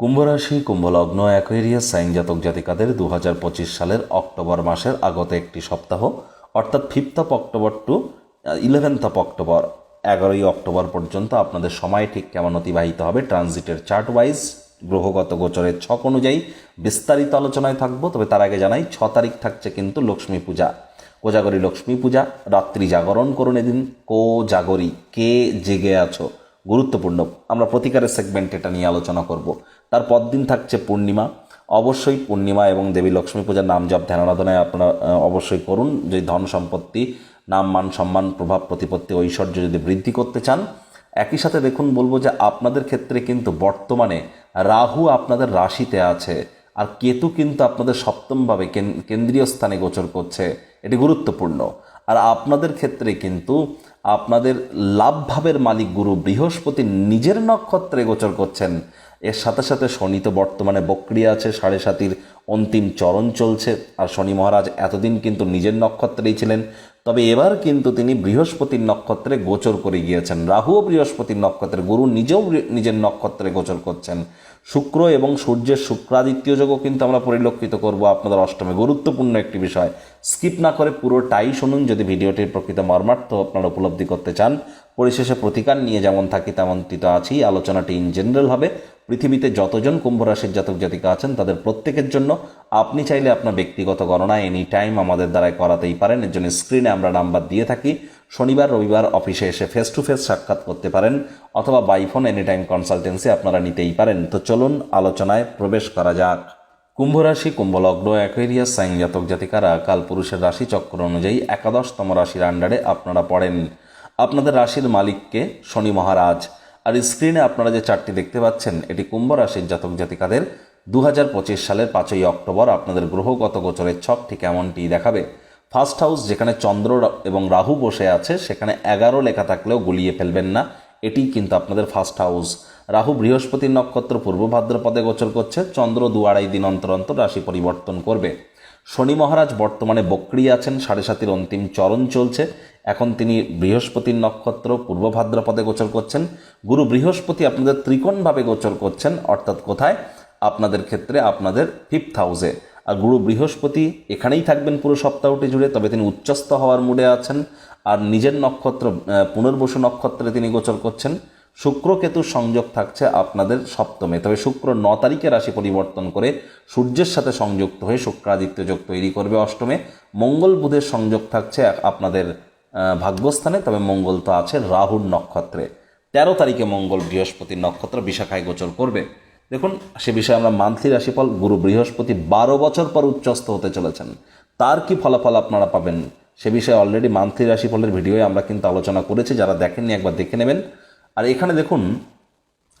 কুম্ভরাশি, কুম্ভলগ্ন, Aquarius sign জাতক জাতিকাদের দু হাজার পঁচিশ সালের অক্টোবর মাসের আগত একটি সপ্তাহ, অর্থাৎ fifth of October to eleventh of October এগারোই অক্টোবর পর্যন্ত আপনাদের সময় ঠিক কেমন অতিবাহিত হবে ট্রানজিটের চার্ট ওয়াইজ গ্রহগত গোচরের ছক অনুযায়ী বিস্তারিত আলোচনায় থাকব, তবে তার আগে জানাই, ছ তারিখ থাকছে কিন্তু লক্ষ্মী পূজা। কোজাগরী লক্ষ্মী পূজা, রাত্রি জাগরণ করুন এদিন। কো জাগরী কে জেগে আছো? গুরুত্বপূর্ণ। আমরা প্রতিকারের সেগমেন্ট এটা নিয়ে আলোচনা করব। তার পরদিন থাকছে পূর্ণিমা। অবশ্যই পূর্ণিমা এবং দেবী লক্ষ্মী পূজার নাম জপ ধ্যান আরাধনায় আপনারা অবশ্যই করুন। যে ধন সম্পত্তি, নাম, মান সম্মান, প্রভাব, প্রতিপত্তি, ঐশ্বর্য যদি বৃদ্ধি করতে চান, একই সাথে দেখুন, বলব যে আপনাদের ক্ষেত্রে কিন্তু বর্তমানে রাহু আপনাদের রাশিতে আছে, আর কেতু কিন্তু আপনাদের সপ্তমভাবে কেন- কেন্দ্রীয় স্থানে গোচর করছে। এটি গুরুত্বপূর্ণ। আর আপনাদের ক্ষেত্রে কিন্তু আপনাদের লাভভাবের মালিক গুরু বৃহস্পতি নিজের নক্ষত্রে গোচর করছেন। এর সাথে সাথে শনি তো বর্তমানে বক্রিয়া আছে, সাড়ে সাতির অন্তিম চরণ চলছে। আর শনি মহারাজ এতদিন কিন্তু নিজের নক্ষত্রেই ছিলেন। তবে এবার কিন্তু তিনি বৃহস্পতির নক্ষত্রে গোচর করে গিয়েছেন। রাহুও বৃহস্পতির নক্ষত্রে, গুরু নিজেও নিজের নক্ষত্রে গোচর করছেন। শুক্র এবং সূর্যের শুক্রাদিত্য যোগও কিন্তু আমরা পরিলক্ষিত করব আপনাদের অষ্টমে। গুরুত্বপূর্ণ একটি বিষয় স্কিপ না করে পুরোটাই শুনুন, যদি ভিডিওটির প্রকৃত মর্মার্থ আপনারা উপলব্ধি করতে চান। পরিশেষে প্রতিকার নিয়ে যেমন থাকি, তেমনটি তো আছেই। আলোচনাটি ইন জেনারেল হবে। পৃথিবীতে যতজন কুম্ভ রাশির জাতক জাতিকা আছেন, তাদের প্রত্যেকের জন্য আপনি চাইলে আপনার ব্যক্তিগত গণনা এনি টাইম আমাদের দ্বারাই করাতেই পারেন। এর জন্য স্ক্রিনে আমরা নাম্বার দিয়ে থাকি। শনিবার, রবিবার অফিসে এসে ফেস টু ফেস সাক্ষাৎ করতে পারেন অথবা বাইফোন এনি টাইম কনসালটেন্সি আপনারা নিতেই পারেন। তো চলুন, আলোচনায় প্রবেশ করা যাক। কুম্ভ রাশি কুম্ভলগ্ন, অ্যাকোয়ারিয়াস সাইন জাতক জাতিকারা কালপুরুষের রাশি চক্র অনুযায়ী একাদশতম রাশির আন্ডারে আপনারা পড়েন। আপনাদের রাশির মালিককে শনি মহারাজ। আর স্ক্রিনে আপনারা যে চারটি দেখতে পাচ্ছেন, এটি কুম্ভ রাশির জাতক জাতিকাদের দু হাজার পঁচিশ সালের পাঁচই অক্টোবর আপনাদের গ্রহগত গোচরের ছক ঠিক এমনটি দেখাবে। ফার্স্ট হাউস যেখানে চন্দ্র এবং রাহু বসে আছে, সেখানে এগারো লেখা থাকলেও গুলিয়ে ফেলবেন না। এটি কিন্তু আপনাদের ফার্স্ট হাউস রাহু বৃহস্পতির নক্ষত্র পূর্ব ভাদ্রপদে গোচর করছে, চন্দ্র দু আড়াই দিন অন্তর অন্তর রাশি পরিবর্তন করবে। শনি মহারাজ বর্তমানে বক্রি আছেন, সাড়ে সাতির অন্তিম চরণ চলছে। এখন তিনি বৃহস্পতির নক্ষত্র পূর্ব ভাদ্রপদে গোচর করছেন। গুরু বৃহস্পতি আপনাদের ত্রিকোণভাবে গোচর করছেন, অর্থাৎ কোথায়? আপনাদের ক্ষেত্রে আপনাদের ফিফথ হাউসে আর গুরু বৃহস্পতি এখানেই থাকবেন পুরো সপ্তাহটি জুড়ে, তবে তিনি উচ্চস্থ হওয়ার মুডে আছেন। আর নিজের নক্ষত্র পুনর্বসু নক্ষত্রে তিনি গোচর করছেন। শুক্র কেতুর সংযোগ থাকছে আপনাদের সপ্তমে। তবে শুক্র ন তারিখে রাশি পরিবর্তন করে সূর্যের সাথে সংযুক্ত হয়ে শুক্রাদিত্য যোগ তৈরি করবে অষ্টমে। মঙ্গল বুধের সংযোগ থাকছে আপনাদের ভাগ্যস্থানে, তবে মঙ্গল তো আছে রাহুর নক্ষত্রে। তেরো তারিখে মঙ্গল বৃহস্পতির নক্ষত্র বিশাখায় গোচর করবে। দেখুন, সে বিষয়ে আমরা মান্থলি রাশিফল, গুরু বৃহস্পতি বারো বছর পর উচ্চস্ত হতে চলেছেন। তার কি ফলাফল আপনারা পাবেন সে বিষয়ে অলরেডি মান্থলি রাশিফলের ভিডিওয়ে আমরা কিন্তু আলোচনা করেছি, যারা দেখেননি একবার দেখে নেবেন। এখানে দেখুন,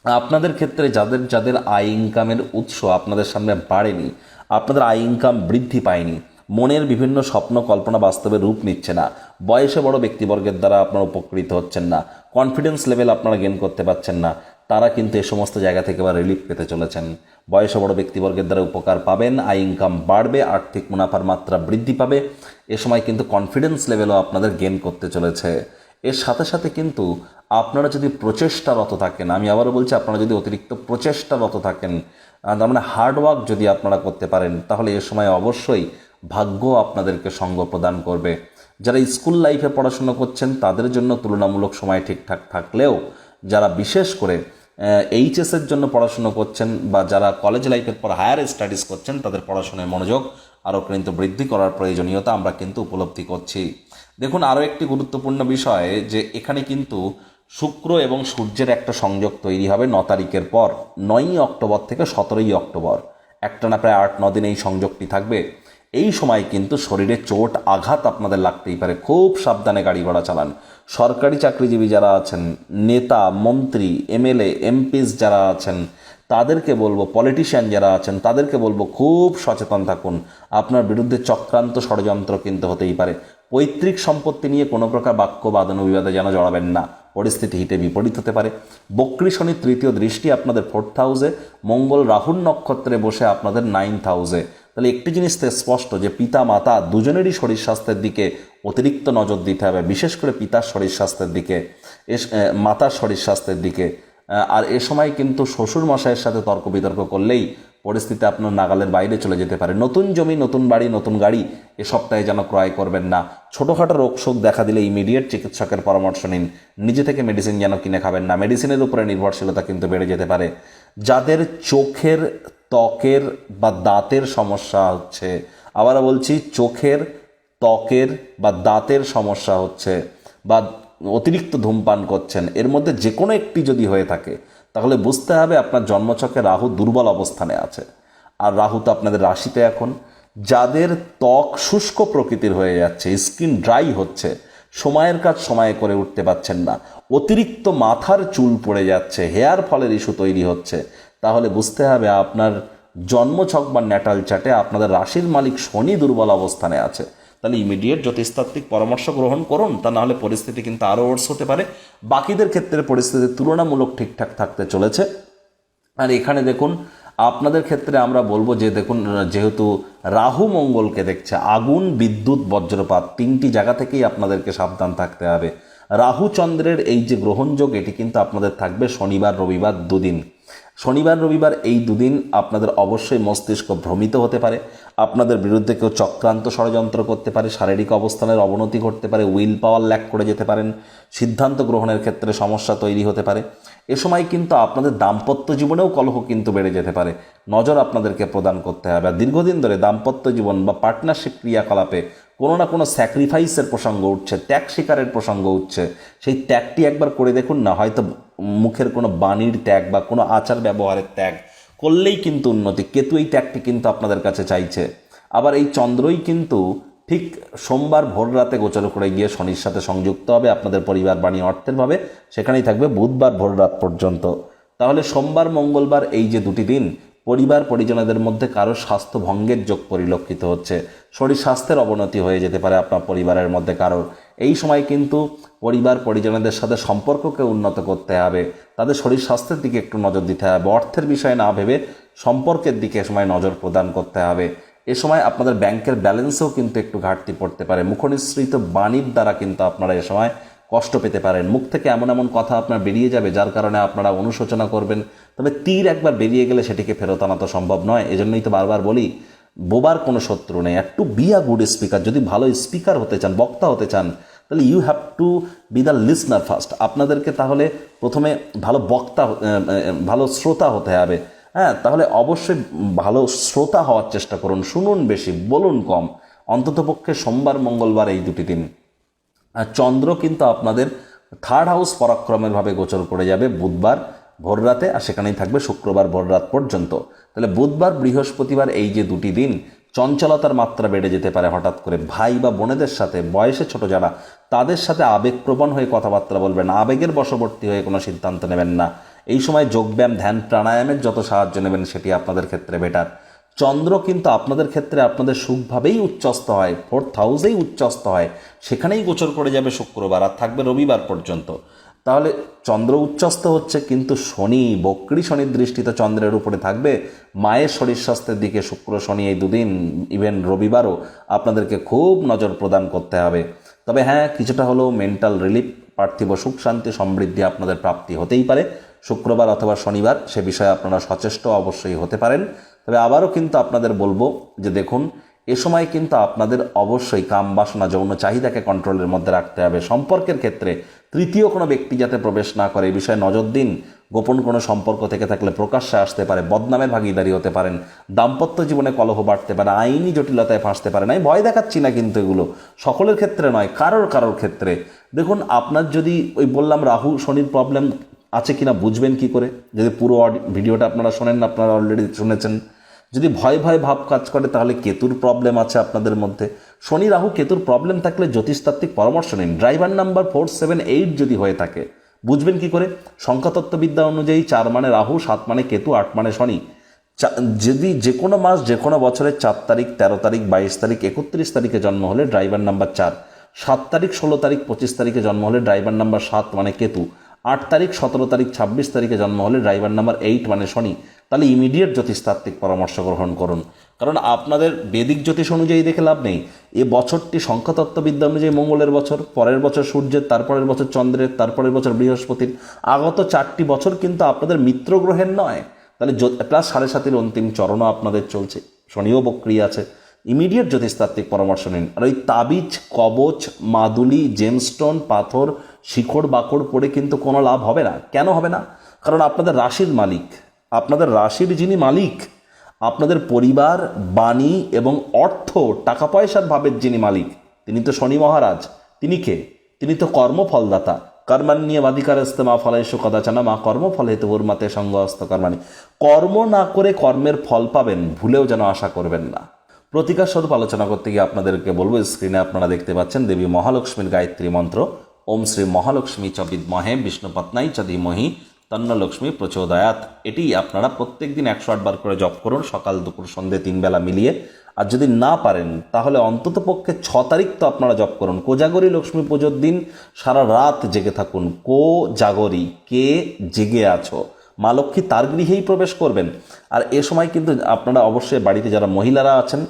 আপনাদের ক্ষেত্রে যাদের যাদের আয় ইনকামের উৎস আপনাদের সামনে বাড়েনি, আপনাদের আয় ইনকাম বৃদ্ধি পায়নি, মনের বিভিন্ন স্বপ্ন, কল্পনা বাস্তবে রূপ নিচ্ছে না, বয়সে বড় ব্যক্তিবর্গের দ্বারা আপনারা উপকৃত হচ্ছেন না কনফিডেন্স লেভেল আপনারা গেন করতে পারছেন না, তারা কিন্তু এ সমস্ত জায়গা থেকে এবার রিলিফ পেতে চলেছেন। বয়সে বড় ব্যক্তিবর্গের দ্বারা উপকার পাবেন, আয় ইনকাম বাড়বে, আর্থিক মুনাফার মাত্রা বৃদ্ধি পাবে, এ সময় কিন্তু কনফিডেন্স লেভেলও আপনাদের গেন করতে চলেছে। এর সাথে সাথে কিন্তু আপনারা যদি প্রচেষ্টারত থাকেন, আমি আবারও বলছি, আপনারা যদি অতিরিক্ত প্রচেষ্টারত থাকেন তার মানে হার্ডওয়ার্ক যদি আপনারা করতে পারেন, তাহলে এ সময় অবশ্যই ভাগ্য আপনাদেরকে সঙ্গ প্রদান করবে। যারা স্কুল লাইফে পড়াশুনো করছেন, তাদের জন্য তুলনামূলক সময় ঠিকঠাক থাকলেও, যারা বিশেষ করে এইচএসের জন্য পড়াশুনো করছেন বা যারা কলেজ লাইফের পর হায়ার স্টাডিজ করছেন, তাদের পড়াশোনায় মনোযোগ আরও কিন্তু বৃদ্ধি করার প্রয়োজনীয়তা আমরা কিন্তু উপলব্ধি করছি। দেখুন, আরও একটি গুরুত্বপূর্ণ বিষয় যে, এখানে কিন্তু শুক্র এবং সূর্যের একটা সংযোগ তৈরি হবে ন তারিখের পর, নয়ই অক্টোবর থেকে সতেরোই অক্টোবর। একটানা প্রায় আট, ন দিন এই সংযোগটি থাকবে। এই সময় কিন্তু শরীরে চোট, আঘাত আপনাদের লাগতেই পারে। খুব সাবধানে গাড়ি ঘোড়া চালান। সরকারি চাকরিজীবী যারা আছেন, নেতা, মন্ত্রী, এমএলএ, এমপিস যারা আছেন, তাদেরকে বলব, পলিটিশিয়ান যারা আছেন, তাদেরকে বলব, খুব সচেতন থাকুন। আপনার বিরুদ্ধে চক্রান্ত ষড়যন্ত্র কিন্তু হতেই পারে। পৈতৃক সম্পত্তি নিয়ে কোনো প্রকার বাক্য, বাদন, বিবাদে যেন জড়াবেন না। পরিস্থিতি হিতে বিপরীত হতে পারে। বক্রী শনির তৃতীয় দৃষ্টি আপনাদের ফোর্থ হাউসে মঙ্গল রাহুল নক্ষত্রে বসে আপনাদের নাইন্থ হাউসে তাহলে একটি জিনিস স্পষ্ট যে পিতা মাতা দুজনেরই শরীর স্বাস্থ্যের দিকে অতিরিক্ত নজর দিতে হবে, বিশেষ করে পিতার শরীর স্বাস্থ্যের দিকে মাতার শরীর স্বাস্থ্যের দিকে। আর এ সময় কিন্তু শ্বশুর মশাইয়ের সাথে তর্ক বিতর্ক করলেই পরিস্থিতি আপনার নাগালের বাইরে চলে যেতে পারে। নতুন জমি, নতুন বাড়ি, নতুন গাড়ি এ সপ্তাহে যেন ক্রয় করবেন না। ছোটোখাটো রোগ শোক দেখা দিলে ইমিডিয়েট চিকিৎসকের পরামর্শ নিন। নিজে থেকে মেডিসিন যেন কিনে খাবেন না। মেডিসিনের উপরে নির্ভরশীলতা কিন্তু বেড়ে যেতে পারে। যাদের চোখের ত্বকের বা দাঁতের সমস্যা হচ্ছে, আবারও বলছি, চোখের ত্বকের বা দাঁতের সমস্যা হচ্ছে বা অতিরিক্ত ধূমপান করছেন, এর মধ্যে যে কোনো একটি যদি হয়ে থাকে, তাহলে বুঝতে হবে আপনার জন্মছকে রাহু দুর্বল অবস্থানে আছে। আর রাহু তো আপনাদের রাশিতে এখন। যাদের ত্বক শুষ্ক প্রকৃতির হয়ে যাচ্ছে, স্কিন ড্রাই হচ্ছে, সময়ের কাজ সময়ে করে উঠতে পারছেন না, অতিরিক্ত মাথার চুল পড়ে যাচ্ছে, হেয়ার ফলের ইস্যু তৈরি হচ্ছে, তাহলে বুঝতে হবে আপনার জন্মছক বা ন্যাটাল চাটে আপনাদের রাশির মালিক শনি দুর্বল অবস্থানে আছে। তাহলে ইমিডিয়েট জ্যোতিষতাত্ত্বিক পরামর্শ গ্রহণ করুন, তা নাহলে পরিস্থিতি কিন্তু আরও ওর্স হতে পারে। বাকিদের ক্ষেত্রে পরিস্থিতি তুলনামূলক ঠিকঠাক থাকতে চলেছে। আর এখানে দেখুন, আপনাদের ক্ষেত্রে আমরা বলব যে দেখুন, যেহেতু রাহু মঙ্গলকে দেখছে, আগুন, বিদ্যুৎ, বজ্রপাত, তিনটি জায়গা থেকেই আপনাদেরকে সাবধান থাকতে হবে। রাহু চন্দ্রের এই যে গ্রহণযোগ, এটি কিন্তু আপনাদের থাকবে শনিবার, রবিবার দুদিন। শনিবার, রবিবার এই দুদিন আপনাদের অবশ্যই মস্তিষ্ক ভ্রমিত হতে পারে। আপনাদের বিরুদ্ধে কেউ চক্রান্ত ষড়যন্ত্র করতে পারে, শারীরিক অবস্থানের অবনতি ঘটতে পারে, উইল পাওয়ার ল্যাক করে যেতে পারেন, সিদ্ধান্ত গ্রহণের ক্ষেত্রে সমস্যা তৈরি হতে পারে। এ সময় কিন্তু আপনাদের দাম্পত্য জীবনেও কলহ কিন্তু বেড়ে যেতে পারে। নজর আপনাদেরকে প্রদান করতে হবে। আর দীর্ঘদিন ধরে দাম্পত্য জীবন বা পার্টনারশিপ ক্রিয়াকলাপে কোনো না কোনো স্যাক্রিফাইসের প্রসঙ্গ উঠছে, ত্যাগ শিকারের প্রসঙ্গ উঠছে। সেই ত্যাগটি একবার করে দেখুন না, হয়তো মুখের কোনো বাণীর ত্যাগ বা কোনো আচার ব্যবহারের ত্যাগ করলেই কিন্তু উন্নতি। কেতু এই ত্যাগটি কিন্তু আপনাদের কাছে চাইছে। আবার এই চন্দ্রই কিন্তু ঠিক সোমবার ভোর রাতে গোচর করে গিয়ে শনির সাথে সংযুক্ত হবে আপনাদের পরিবার বাণী অর্থের ভাবে, সেখানেই থাকবে বুধবার ভোর রাত পর্যন্ত। তাহলে সোমবার, মঙ্গলবার এই যে দুটি দিন পরিবার পরিজনদের মধ্যে কারও স্বাস্থ্য ভঙ্গের যোগ পরিলক্ষিত হচ্ছে। শরীর স্বাস্থ্যের অবনতি হয়ে যেতে পারে আপনার পরিবারের মধ্যে কারোর। এই সময় কিন্তু পরিবার পরিজনদের সাথে সম্পর্ককে উন্নত করতে হবে। তাদের শরীর স্বাস্থ্যের দিকে একটু নজর দিতে হবে। অর্থের বিষয়ে না ভেবে সম্পর্কের দিকে সময় নজর প্রদান করতে হবে। এ সময় আপনাদের ব্যাংকের ব্যালেন্সেও কিন্তু একটু ঘাটতি পড়তে পারে। মুখনিসৃত বাণীর দ্বারা কিন্তু আপনারা এ সময় কষ্ট পেতে পারেন। মুখ থেকে এমন এমন কথা আপনার বেরিয়ে যাবে, যার কারণে আপনারা অনুশোচনা করবেন। তবে তীর একবার বেরিয়ে গেলে সেটিকে ফেরত আনা তো সম্ভব নয়। এজন্যই তো বারবার বলি, বোবার কোনো শত্রু নেই। একটু বি আ গুড স্পিকার যদি ভালো স্পিকার হতে চান, বক্তা হতে চান, তাহলে you have to be the listener first আপনাদেরকে তাহলে প্রথমে ভালো বক্তা ভালো শ্রোতা হতে হবে। হ্যাঁ তাহলে অবশ্যই ভালো শ্রোতা হওয়ার চেষ্টা করুন। শুনুন বেশি, বলুন কম। অন্ততপক্ষে সোমবার, মঙ্গলবার এই দুটি দিন। চন্দ্র কিন্তু আপনাদের থার্ড হাউস পরাক্রমের ভাবে গোচর করে যাবে বুধবার ভোর রাতে, আর সেখানেই থাকবে শুক্রবার ভোর রাত পর্যন্ত। তাহলে বুধবার, বৃহস্পতিবার এই যে দুটি দিন, চঞ্চলতার মাত্রা বেড়ে যেতে পারে হঠাৎ করে। ভাই বা বোনেদের সাথে, বয়সে ছোট যারা, তাদের সাথে আবেগপ্রবণ হয়ে কথাবার্তা বলবেন, আবেগের বশবর্তী হয়ে কোনো সিদ্ধান্ত নেবেন না। এই সময় যোগব্যায়াম, ধ্যান, প্রাণায়ামের যত সাহায্য নেবেন, সেটি আপনাদের ক্ষেত্রে বেটার চন্দ্র কিন্তু আপনাদের ক্ষেত্রে আপনাদের সুখভাবেই উচ্চস্ত হয় ফোর্থ হাউসেই উচ্চস্ত হয়, সেখানেই গোচর করে যাবে শুক্রবার আর থাকবে রবিবার পর্যন্ত। তাহলে চন্দ্র উচ্চস্ত হচ্ছে কিন্তু শনি, বক্রী শনির দৃষ্টি তো চন্দ্রের উপরে থাকবে। মায়ের শরীর স্বাস্থ্যের দিকে শুক্র, শনি এই দুদিন ইভেন রবিবারও আপনাদেরকে খুব নজর প্রদান করতে হবে। তবে হ্যাঁ কিছুটা হলেও মেন্টাল রিলিফ পার্থিব সুখ, শান্তি, সমৃদ্ধি আপনাদের প্রাপ্তি হতেই পারে। শুক্রবার অথবা শনিবার সে বিষয়ে আপনারা সচেষ্ট অবশ্যই হতে পারেন। তবে আবারও কিন্তু আপনাদের বলব যে দেখুন, এ সময় কিন্তু আপনাদের অবশ্যই কাম বাসনা, যৌন চাহিদাকে কন্ট্রোলের মধ্যে রাখতে হবে। সম্পর্কের ক্ষেত্রে তৃতীয় কোনো ব্যক্তি যাতে প্রবেশ না করে, এ বিষয়ে নজর দিন। গোপন কোনো সম্পর্ক থেকে থাকলে প্রকাশ্যে আসতে পারে, বদনামের ভাগিদারি হতে পারেন, দাম্পত্য জীবনে কলহ বাড়তে পারে, আইনি জটিলতায় ফাঁসতে পারে। আমি ভয় দেখাচ্ছি না কিন্তু এগুলো। সকলের ক্ষেত্রে নয়, কারোর কারোর ক্ষেত্রে। দেখুন, আপনার যদি ওই বললাম রাহু, শনির প্রবলেম আছে কিনা বুঝবেন কি করে? যদি পুরো ভিডিওটা আপনারা শোনেন না, আপনারা অলরেডি শুনেছেন। যদি ভয় ভয় ভাব কাজ করে তাহলে কেতুর প্রবলেম আছে আপনাদের মধ্যে। শনি রাহু কেতুর প্রবলেম থাকলে জ্যোতিষতাত্ত্বিক পরামর্শ নিন। Driver number four seven eight যদি হয়ে থাকে বুঝবেন কি করে? সংখ্যাতত্ত্ববিদ্যা অনুযায়ী চার মানে রাহু সাত মানে কেতু আট মানে শনি। যদি যে কোনো মাস যে কোনো বছরের চার তারিখ তেরো তারিখ বাইশ তারিখ একত্রিশ তারিখে জন্ম হলে ড্রাইভার নাম্বার চার। সাত তারিখ ষোলো তারিখ পঁচিশ তারিখে জন্ম হলে ড্রাইভার নাম্বার সাত মানে কেতু। আট তারিখ, সতেরো তারিখ, ছাব্বিশ তারিখে জন্ম হলে ড্রাইভার নাম্বার এইট মানে শনি। তাহলে ইমিডিয়েট জ্যোতিষতাত্ত্বিক পরামর্শ গ্রহণ করুন। কারণ আপনাদের বেদিক জ্যোতিষ অনুযায়ী দেখে লাভ নেই। এ বছরটি সংখ্যাতত্ত্ববিদ্যা অনুযায়ী মঙ্গলের বছর, পরের বছর সূর্যের, তারপরের বছর চন্দ্রের, তারপরের বছর বৃহস্পতির। আগত চারটি বছর কিন্তু আপনাদের মিত্র গ্রহের নয়। তাহলে প্লাস সাড়ে সাতের অন্তিম চরণও আপনাদের চলছে। শনিও বক্রিয়া আছে। ইমিডিয়েট জ্যোতিষতাত্ত্বিক পরামর্শ নিন। আর ওই তাবিজ, কবচ, মাদুলি জেমস্টোন পাথর শিখড় বাকড় পড়ে কিন্তু কোনো লাভ হবে না। কেন হবে না? কারণ আপনাদের রাশির মালিক, আপনাদের রাশির যিনি মালিক, আপনাদের পরিবার, বাণী এবং অর্থ টাকা পয়সার ভাবের যিনি মালিক, তিনি তো শনি মহারাজ, তিনি কে? তিনি তো কর্মফলদাতা। কর্মান্যবাধিকার মা ফলাইশ কদাচানা, মা কর্মফল হেতু মাতে সঙ্গ হস্ত কর্মানি কর্ম না করে কর্মের ফল পাবেন, ভুলেও যেন আশা করবেন না। প্রতিকার স্বরূপ আলোচনা করতে গিয়ে আপনাদেরকে বলব স্ক্রিনে আপনারা দেখতে পাচ্ছেন দেবী মহালক্ষ্মীর গায়ত্রী মন্ত্র। ওম শ্রী মহালক্ষ্মী চ বিদ্মহে বিষ্ণুপত্নাই চ ধীমহি তন্নলক্ষ্মী প্রচোদয়াত এটি আপনারা প্রত্যেক দিন একশো আটবার করে জপ করুন, সকাল, দুপুর সন্ধে তিন বেলা মিলিয়ে। আর যদি না পারেন, তাহলে অন্তত পক্ষে ছ তারিখ তো আপনারা জপ করুন। কোজাগরী লক্ষ্মী পুজোর দিন সারা রাত জেগে থাকুন। কো জাগরী কে জেগে আছো? মা লক্ষ্মী তার গৃহেই প্রবেশ করবেন। আর এ সময় কিন্তু আপনারা অবশ্যই বাড়িতে যারা মহিলারা আছেন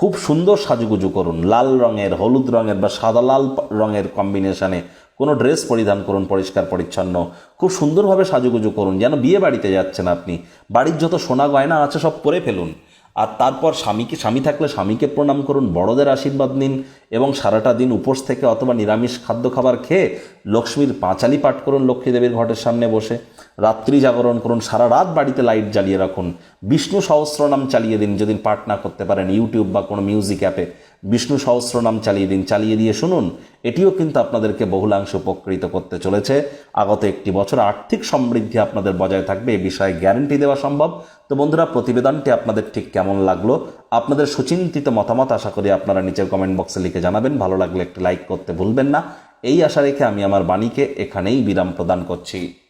খুব সুন্দর সাজুগুজু করুন। লাল রঙের, হলুদ রঙের বা সাদা লাল রঙের কম্বিনেশনে কোনো ড্রেস পরিধান করুন পরিষ্কার, পরিচ্ছন্ন। খুব সুন্দরভাবে সাজুগুজু করুন। যেন বিয়ে বাড়িতে যাচ্ছেন আপনি। বাড়ির যত সোনা গয়না আছে সব পরে ফেলুন। আর তারপর স্বামীকে, স্বামী থাকলে স্বামীকে প্রণাম করুন, বড়দের আশীর্বাদ নিন এবং সারাটা দিন উপোস থেকে অথবা নিরামিষ খাদ্য খাবার খেয়ে লক্ষ্মীর পাঁচালি পাঠ করুন লক্ষ্মী দেবীর ঘটের সামনে বসে। রাত্রি জাগরণ করুন, সারা রাত বাড়িতে লাইট জ্বালিয়ে রাখুন। বিষ্ণু সহস্র নাম চালিয়ে দিন যদি পাঠ না করতে পারেন, ইউটিউব বা কোনো মিউজিক অ্যাপে বিষ্ণু সহস্রনাম চালিয়ে দিন, চালিয়ে দিয়ে শুনুন। এটিও কিন্তু আপনাদেরকে বহুলাংশ উপকৃত করতে চলেছে। আগত একটি বছর আর্থিক সমৃদ্ধি আপনাদের বজায় থাকবে, এ বিষয়ে গ্যারেন্টি দেওয়া সম্ভব। তো বন্ধুরা, প্রতিবেদনটি আপনাদের ঠিক কেমন লাগল? আপনাদের সুচিন্তিত মতামত আশা করি আপনারা নিচের কমেন্ট বক্সে লিখে জানাবেন। ভালো লাগলে একটি লাইক করতে ভুলবেন না। এই আশা রেখে আমি আমার বাণীকে এখানেই বিরাম প্রদান করছি।